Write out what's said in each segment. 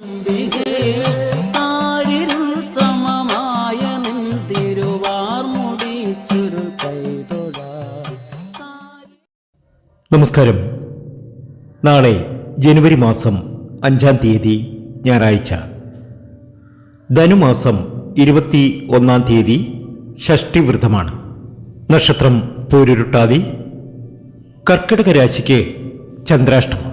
നമസ്കാരം. നാളെ ജനുവരി മാസം അഞ്ചാം തീയതി ഞായറാഴ്ച. ധനുമാസം ഇരുപത്തി ഒന്നാം തീയതി ഷഷ്ടി വ്രതമാണ്. നക്ഷത്രം പൂരുരുട്ടാതി കർക്കിടക രാശിക്ക് ചന്ദ്രാഷ്ടമം.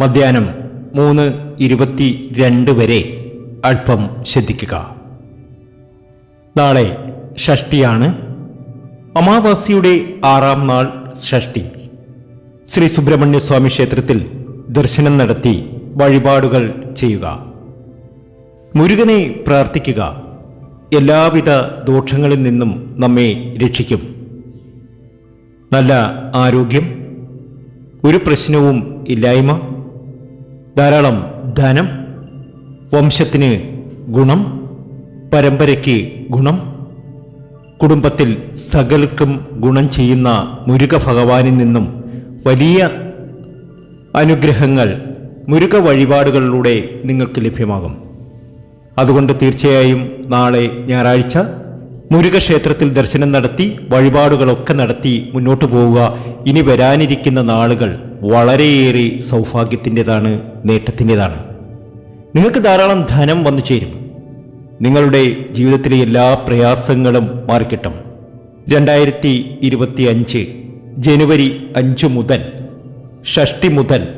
മധ്യാഹ്നം മൂന്ന് ഇരുപത്തി രണ്ട് വരെ അല്പം ശ്രദ്ധിക്കുക. നാളെ ഷഷ്ടിയാണ് അമാവാസിയുടെ ആറാം നാൾ ഷഷ്ടി ശ്രീ സുബ്രഹ്മണ്യ സ്വാമി ക്ഷേത്രത്തിൽ ദർശനം നടത്തി വഴിപാടുകൾ ചെയ്യുക. മുരുകനെ പ്രാർത്ഥിക്കുക. എല്ലാവിധ ദോഷങ്ങളിൽ നിന്നും നമ്മെ രക്ഷിക്കും. നല്ല ആരോഗ്യം ഒരു പ്രശ്നവും ഇല്ലായ്മ ധാരാളം ധനം വംശത്തിന് ഗുണം പരമ്പരയ്ക്ക് ഗുണം കുടുംബത്തിൽ സകലർക്കും ഗുണം ചെയ്യുന്ന മുരുക ഭഗവാനിൽ നിന്നും വലിയ അനുഗ്രഹങ്ങൾ മുരുക വഴിപാടുകളിലൂടെ നിങ്ങൾക്ക് ലഭ്യമാകും. അതുകൊണ്ട് തീർച്ചയായും നാളെ ഞായറാഴ്ച മുരുക ക്ഷേത്രത്തിൽ ദർശനം നടത്തി വഴിപാടുകളൊക്കെ നടത്തി മുന്നോട്ട് പോവുക. ഇനി വരാനിരിക്കുന്ന നാളുകൾ വളരെയേറെ സൗഭാഗ്യത്തിന്റെതാണ് നേട്ടത്തിന്റെതാണ്. നിങ്ങൾക്ക് ധാരാളം ധനം വന്നു ചേരും. നിങ്ങളുടെ ജീവിതത്തിലെ എല്ലാ പ്രയാസങ്ങളും മാറിക്കിട്ടും. രണ്ടായിരത്തി ഇരുപത്തി അഞ്ച് ജനുവരി അഞ്ച് മുതൽ ഷഷ്ടി മുതൽ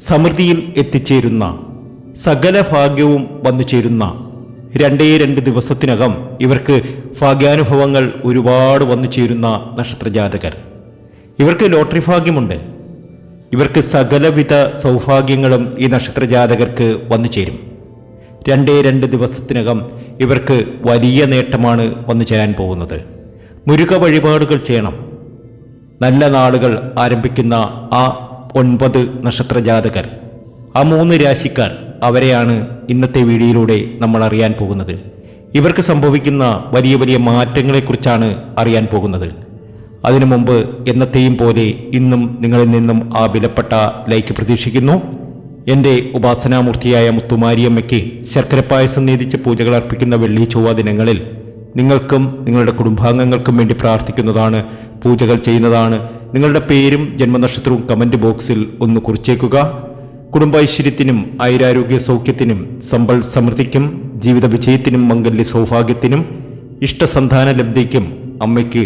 സമൃദ്ധിയിൽ എത്തിച്ചേരുന്ന സകല ഭാഗ്യവും വന്നു ചേരുന്ന രണ്ടേ രണ്ട് ദിവസത്തിനകം ഇവർക്ക് ഭാഗ്യാനുഭവങ്ങൾ ഒരുപാട് വന്നു ചേരുന്ന നക്ഷത്രജാതകർ. ഇവർക്ക് ലോട്ടറി ഭാഗ്യമുണ്ട്. ഇവർക്ക് സകലവിധ സൗഭാഗ്യങ്ങളും ഈ നക്ഷത്രജാതകർക്ക് വന്നു ചേരും. രണ്ടേ രണ്ട് ദിവസത്തിനകം ഇവർക്ക് വലിയ നേട്ടമാണ് വന്നു ചേരാൻ പോകുന്നത്. മുരുക വഴിപാടുകൾ ചെയ്യണം. നല്ല നാളുകൾ ആരംഭിക്കുന്ന ആ ഒൻപത് നക്ഷത്രജാതകർ ആ മൂന്ന് രാശിക്കാർ അവരെയാണ് ഇന്നത്തെ വീഡിയോയിലൂടെ നമ്മൾ അറിയാൻ പോകുന്നത്. ഇവർക്ക് സംഭവിക്കുന്ന വലിയ വലിയ മാറ്റങ്ങളെക്കുറിച്ചാണ് അറിയാൻ പോകുന്നത്. അതിനു മുമ്പ് എന്നത്തെയും പോലെ ഇന്നും നിങ്ങളിൽ നിന്നും ആ വിലപ്പെട്ട ലൈക്ക് പ്രതീക്ഷിക്കുന്നു. എന്റെ ഉപാസനാമൂർത്തിയായ മുത്തുമാരിയമ്മയ്ക്ക് ശർക്കര പായസം നീതിച്ച് പൂജകൾ അർപ്പിക്കുന്ന വെള്ളി ചൊവ്വ ദിനങ്ങളിൽ നിങ്ങൾക്കും നിങ്ങളുടെ കുടുംബാംഗങ്ങൾക്കും വേണ്ടി പ്രാർത്ഥിക്കുന്നതാണ് പൂജകൾ ചെയ്യുന്നതാണ്. നിങ്ങളുടെ പേരും ജന്മനക്ഷത്രവും കമന്റ് ബോക്സിൽ ഒന്ന് കുറിച്ചേക്കുക. കുടുംബൈശ്വര്യത്തിനും ഐരാരോഗ്യ സൗഖ്യത്തിനും സമ്പൽ സമൃദ്ധിക്കും ജീവിത വിജയത്തിനും മംഗല്യ സൗഭാഗ്യത്തിനും ഇഷ്ടസന്താന ലബ്ധിക്കും അമ്മയ്ക്ക്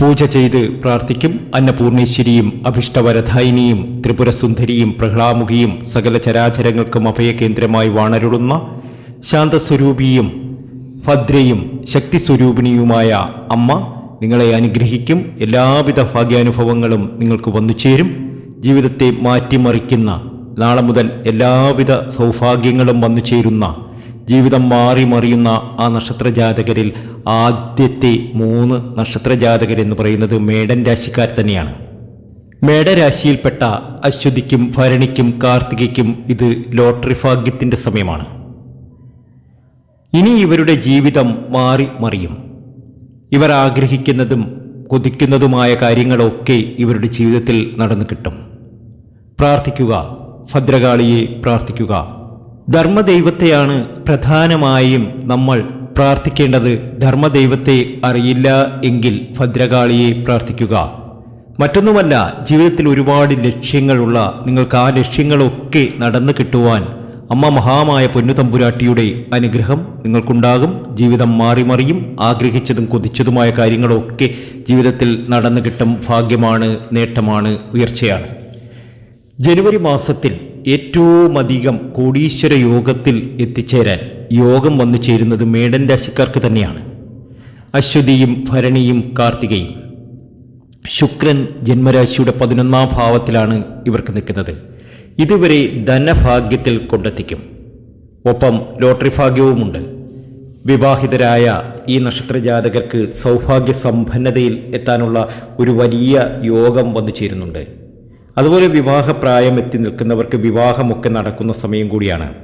പൂജ ചെയ്ത് പ്രാർത്ഥിക്കും അന്നപൂർണേശ്വരിയും അഭിഷ്ടവരധായിനിയും ത്രിപുരസുന്ദരിയും പ്രഹ്ലാമുഖിയും സകല ചരാചരങ്ങൾക്കും അഭയകേന്ദ്രമായി വാണരുളുന്ന ശാന്തസ്വരൂപിയും ഭദ്രയും ശക്തിസ്വരൂപിണിയുമായ അമ്മ നിങ്ങളെ അനുഗ്രഹിക്കും. എല്ലാവിധ ഭാഗ്യാനുഭവങ്ങളും നിങ്ങൾക്ക് വന്നു ചേരും. ജീവിതത്തെ മാറ്റിമറിക്കുന്ന നാളെ മുതൽ എല്ലാവിധ സൗഭാഗ്യങ്ങളും വന്നു ചേരുന്ന ജീവിതം മാറി മറിയുന്ന ആ നക്ഷത്ര ജാതകരിൽ ആദ്യത്തെ മൂന്ന് നക്ഷത്ര നക്ഷത്രജാതകരെന്ന് പറയുന്നത് മേടൻ രാശിക്കാർ തന്നെയാണ്. മേടരാശിയിൽപ്പെട്ട അശ്വതിക്കും ഭരണിക്കും കാർത്തികയ്ക്കും ഇത് ലോട്ടറി ഭാഗ്യത്തിന്റെ സമയമാണ്. ഇനി ഇവരുടെ ജീവിതം മാറി മറിയും. ഇവർ ആഗ്രഹിക്കുന്നതും കൊതിക്കുന്നതുമായ കാര്യങ്ങളൊക്കെ ഇവരുടെ ജീവിതത്തിൽ നടന്നു കിട്ടും. പ്രാർത്ഥിക്കുക ഭദ്രകാളിയെ പ്രാർത്ഥിക്കുക ധർമ്മദൈവത്തെയാണ് പ്രധാനമായും നമ്മൾ പ്രാർത്ഥിക്കേണ്ടത്. ധർമ്മദൈവത്തെ അറിയില്ല എങ്കിൽ ഭദ്രകാളിയെ പ്രാർത്ഥിക്കുക. മറ്റൊന്നുമല്ല ജീവിതത്തിൽ ഒരുപാട് ലക്ഷ്യങ്ങളുള്ള നിങ്ങൾക്ക് ആ ലക്ഷ്യങ്ങളൊക്കെ നടന്നു കിട്ടുവാൻ അമ്മ മഹാമായ പൊന്നുതമ്പുരാട്ടിയുടെ അനുഗ്രഹം നിങ്ങൾക്കുണ്ടാകും. ജീവിതം മാറിമറിയും ആഗ്രഹിച്ചതും കൊതിച്ചതുമായ കാര്യങ്ങളൊക്കെ ജീവിതത്തിൽ നടന്നു കിട്ടും. ഭാഗ്യമാണ് നേട്ടമാണ് ഉയർച്ചയാണ്. ജനുവരി മാസത്തിൽ ഏറ്റവും അധികം കോടീശ്വര യോഗത്തിൽ എത്തിച്ചേരാൻ യോഗം വന്നു ചേരുന്നത് മേടൻ രാശിക്കാർക്ക് തന്നെയാണ്. അശ്വതിയും ഭരണിയും കാർത്തികയും. ശുക്രൻ ജന്മരാശിയുടെ പതിനൊന്നാം ഭാവത്തിലാണ് ഇവർക്ക് നിൽക്കുന്നത്. ഇതുവരെ ധനഭാഗ്യത്തിൽ കൊണ്ടെത്തിക്കും. ഒപ്പം ലോട്ടറി ഭാഗ്യവുമുണ്ട്. വിവാഹിതരായ ഈ നക്ഷത്രജാതകർക്ക് സൗഭാഗ്യ സമ്പന്നതയിൽ എത്താനുള്ള ഒരു വലിയ യോഗം വന്നു ചേരുന്നുണ്ട്. അതുപോലെ വിവാഹപ്രായം എത്തി നിൽക്കുന്നവർക്ക് വിവാഹമൊക്കെ നടക്കുന്ന സമയം കൂടിയാണ്.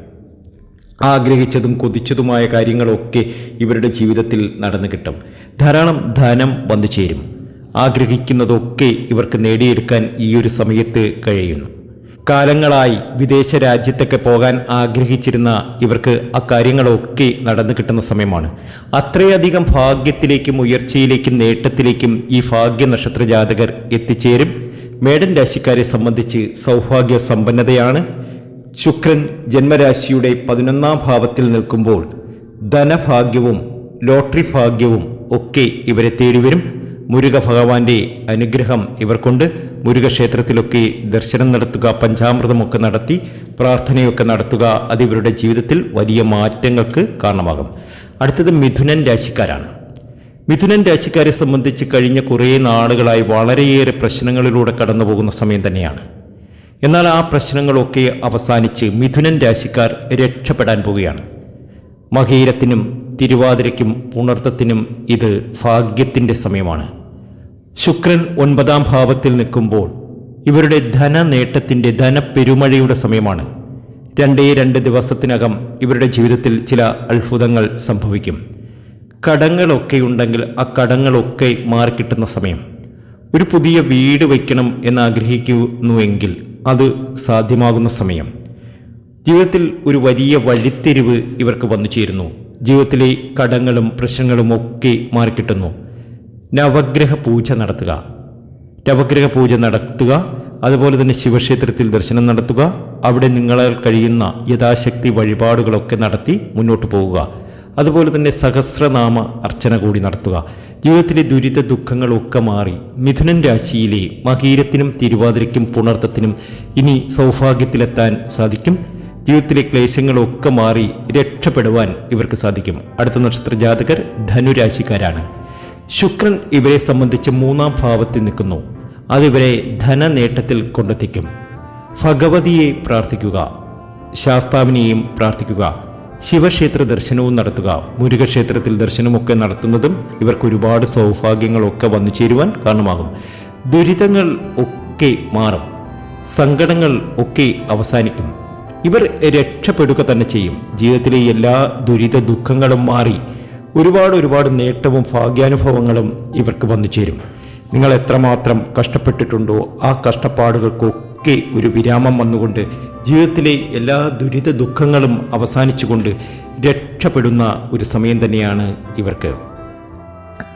ആഗ്രഹിച്ചതും കൊതിച്ചതുമായ കാര്യങ്ങളൊക്കെ ഇവരുടെ ജീവിതത്തിൽ നടന്നു കിട്ടും. ധാരാളം ധനം വന്നു ചേരും. ആഗ്രഹിക്കുന്നതൊക്കെ ഇവർക്ക് നേടിയെടുക്കാൻ ഈ ഒരു സമയത്ത് കഴിയുന്നു. കാലങ്ങളായി വിദേശ രാജ്യത്തൊക്കെ പോകാൻ ആഗ്രഹിച്ചിരുന്ന ഇവർക്ക് അക്കാര്യങ്ങളൊക്കെ നടന്നു കിട്ടുന്ന സമയമാണ്. അത്രയധികം ഭാഗ്യത്തിലേക്കും ഉയർച്ചയിലേക്കും നേട്ടത്തിലേക്കും ഈ ഭാഗ്യ നക്ഷത്ര ജാതകർ എത്തിച്ചേരും. മേടൻ രാശിക്കാരെ സംബന്ധിച്ച് സൗഭാഗ്യ സമ്പന്നതയാണ്. ശുക്രൻ ജന്മരാശിയുടെ പതിനൊന്നാം ഭാവത്തിൽ നിൽക്കുമ്പോൾ ധനഭാഗ്യവും ലോട്ടറി ഭാഗ്യവും ഒക്കെ ഇവരെ തേടിവരും മുരുക ഭഗവാന്റെ അനുഗ്രഹം ഇവർക്കുണ്ട്. മുരുകക്ഷേത്രത്തിലൊക്കെ ദർശനം നടത്തുക പഞ്ചാമൃതമൊക്കെ നടത്തി പ്രാർത്ഥനയൊക്കെ നടത്തുക അത് ഇവരുടെ ജീവിതത്തിൽ വലിയ മാറ്റങ്ങൾക്ക് കാരണമാകും. അടുത്തത് മിഥുനൻ രാശിക്കാരാണ്. മിഥുനൻ രാശിക്കാരെ സംബന്ധിച്ച് കഴിഞ്ഞ കുറേ നാളുകളായി വളരെയേറെ പ്രശ്നങ്ങളിലൂടെ കടന്നു പോകുന്ന സമയം തന്നെയാണ്. എന്നാൽ ആ പ്രശ്നങ്ങളൊക്കെ അവസാനിച്ച് മിഥുനൻ രാശിക്കാർ രക്ഷപ്പെടാൻ പോവുകയാണ്. മഹീരത്തിനും തിരുവാതിരയ്ക്കും പുണർത്തത്തിനും ഇത് ഭാഗ്യത്തിന്റെ സമയമാണ്. ശുക്രൻ ഒൻപതാം ഭാവത്തിൽ നിൽക്കുമ്പോൾ ഇവരുടെ ധന നേട്ടത്തിന്റെ ധനപ്പെരുമഴയുടെ സമയമാണ്. രണ്ടേ രണ്ട് ദിവസത്തിനകം ഇവരുടെ ജീവിതത്തിൽ ചില അത്ഭുതങ്ങൾ സംഭവിക്കും. കടങ്ങളൊക്കെ ഉണ്ടെങ്കിൽ ആ കടങ്ങളൊക്കെ മാറിക്കിട്ടുന്ന സമയം. ഒരു പുതിയ വീട് വയ്ക്കണം എന്നാഗ്രഹിക്കുന്നുവെങ്കിൽ അത് സാധ്യമാകുന്ന സമയം. ജീവിതത്തിൽ ഒരു വലിയ വഴിത്തിരിവ് ഇവർക്ക് വന്നു ചേരുന്നു. ജീവിതത്തിലെ കടങ്ങളും പ്രശ്നങ്ങളും ഒക്കെ മാറിക്കിട്ടുന്നു. നവഗ്രഹ പൂജ നടത്തുക. നവഗ്രഹ പൂജ നടത്തുക. അതുപോലെ തന്നെ ശിവക്ഷേത്രത്തിൽ ദർശനം നടത്തുക. അവിടെ നിങ്ങളാൽ കഴിയുന്ന യഥാശക്തി വഴിപാടുകളൊക്കെ നടത്തി മുന്നോട്ട് പോവുക. അതുപോലെ തന്നെ സഹസ്രനാമ അർച്ചന കൂടി നടത്തുക. ജീവിതത്തിലെ ദുരിത ദുഃഖങ്ങളൊക്കെ മാറി മിഥുനൻ രാശിയിലെ മഹീരത്തിനും തിരുവാതിരയ്ക്കും പുണർത്തത്തിനും ഇനി സൗഭാഗ്യത്തിലെത്താൻ സാധിക്കും. ജീവിതത്തിലെ ക്ലേശങ്ങളൊക്കെ മാറി രക്ഷപ്പെടുവാൻ ഇവർക്ക് സാധിക്കും. അടുത്ത നക്ഷത്ര ജാതകർ ധനുരാശിക്കാരാണ്. ശുക്രൻ ഇവരെ സംബന്ധിച്ച് മൂന്നാം ഭാവത്തിൽ നിൽക്കുന്നു. അതിവരെ ധനനേട്ടത്തിൽ കൊണ്ടെത്തിക്കും. ഭഗവതിയെ പ്രാർത്ഥിക്കുക. ശാസ്താവിനെയും പ്രാർത്ഥിക്കുക. ശിവക്ഷേത്ര ദർശനവും നടത്തുക. മുരുകക്ഷേത്രത്തിൽ ദർശനമൊക്കെ നടത്തുന്നതും ഇവർക്ക് ഒരുപാട് സൗഭാഗ്യങ്ങളൊക്കെ വന്നു ചേരുവാൻ കാരണമാകും. ദുരിതങ്ങൾ ഒക്കെ മാറും. സങ്കടങ്ങൾ ഒക്കെ അവസാനിക്കും. ഇവർ രക്ഷപ്പെടുക തന്നെ ചെയ്യും. ജീവിതത്തിലെ എല്ലാ ദുരിത ദുഃഖങ്ങളും മാറി ഒരുപാട് ഒരുപാട് നേട്ടവും ഭാഗ്യാനുഭവങ്ങളും ഇവർക്ക് വന്നു ചേരും. നിങ്ങൾ എത്രമാത്രം കഷ്ടപ്പെട്ടിട്ടുണ്ടോ ആ കഷ്ടപ്പാടുകൾക്കൊക്കെ ഒരു വിരാമം വന്നുകൊണ്ട് ജീവിതത്തിലെ എല്ലാ ദുരിത ദുഃഖങ്ങളും അവസാനിച്ചുകൊണ്ട് രക്ഷപ്പെടുന്ന ഒരു സമയം തന്നെയാണ് ഇവർക്ക്.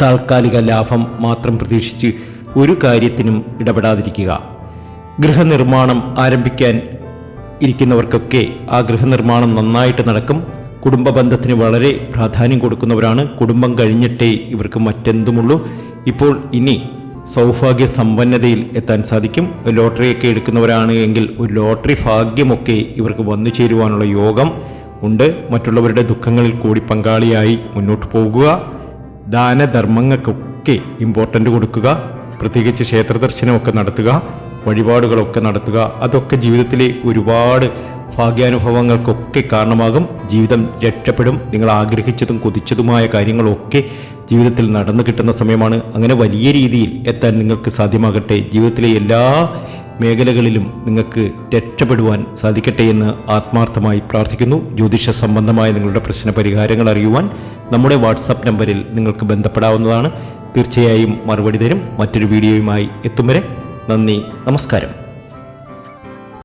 താൽക്കാലിക ലാഭം മാത്രം പ്രതീക്ഷിച്ച് ഒരു കാര്യത്തിനും ഇടപെടാതിരിക്കുക. ഗൃഹനിർമ്മാണം ആരംഭിക്കാൻ ഇരിക്കുന്നവർക്കൊക്കെ ആ ഗൃഹനിർമ്മാണം നന്നായിട്ട് നടക്കും. കുടുംബ ബന്ധത്തിന് വളരെ പ്രാധാന്യം കൊടുക്കുന്നവരാണ്. കുടുംബം കഴിഞ്ഞിട്ടേ ഇവർക്ക് മറ്റെന്തുമുള്ളൂ. ഇപ്പോൾ ഇനി സൗഭാഗ്യ സമ്പന്നതയിൽ എത്താൻ സാധിക്കും. ലോട്ടറിയൊക്കെ എടുക്കുന്നവരാണ് എങ്കിൽ ഒരു ലോട്ടറി ഭാഗ്യമൊക്കെ ഇവർക്ക് വന്നു ചേരുവാനുള്ള യോഗം ഉണ്ട്. മറ്റുള്ളവരുടെ ദുഃഖങ്ങളിൽ കൂടി പങ്കാളിയായി മുന്നോട്ട് പോകുക. ദാനധർമ്മങ്ങൾക്കൊക്കെ ഇമ്പോർട്ടന്റ് കൊടുക്കുക. പ്രത്യേകിച്ച് ക്ഷേത്ര ദർശനമൊക്കെ നടത്തുക. വഴിപാടുകളൊക്കെ നടത്തുക. അതൊക്കെ ജീവിതത്തിലെ ഒരുപാട് ഭാഗ്യാനുഭവങ്ങൾക്കൊക്കെ കാരണമാകും. ജീവിതം രക്ഷപ്പെടും. നിങ്ങൾ ആഗ്രഹിച്ചതും കൊതിച്ചതുമായ കാര്യങ്ങളൊക്കെ ജീവിതത്തിൽ നടന്നു കിട്ടുന്ന സമയമാണ്. അങ്ങനെ വലിയ രീതിയിൽ എത്താൻ നിങ്ങൾക്ക് സാധ്യമാകട്ടെ. ജീവിതത്തിലെ എല്ലാ മേഖലകളിലും നിങ്ങൾക്ക് രക്ഷപ്പെടുവാൻ സാധിക്കട്ടെ എന്ന് ആത്മാർത്ഥമായി പ്രാർത്ഥിക്കുന്നു. ജ്യോതിഷ സംബന്ധമായ നിങ്ങളുടെ പ്രശ്ന പരിഹാരങ്ങൾ അറിയുവാൻ നമ്മുടെ വാട്സാപ്പ് നമ്പറിൽ നിങ്ങൾക്ക് ബന്ധപ്പെടാവുന്നതാണ്. തീർച്ചയായും മറുപടി തരും. മറ്റൊരു വീഡിയോയുമായി എത്തും വരെ നന്ദി നമസ്കാരം.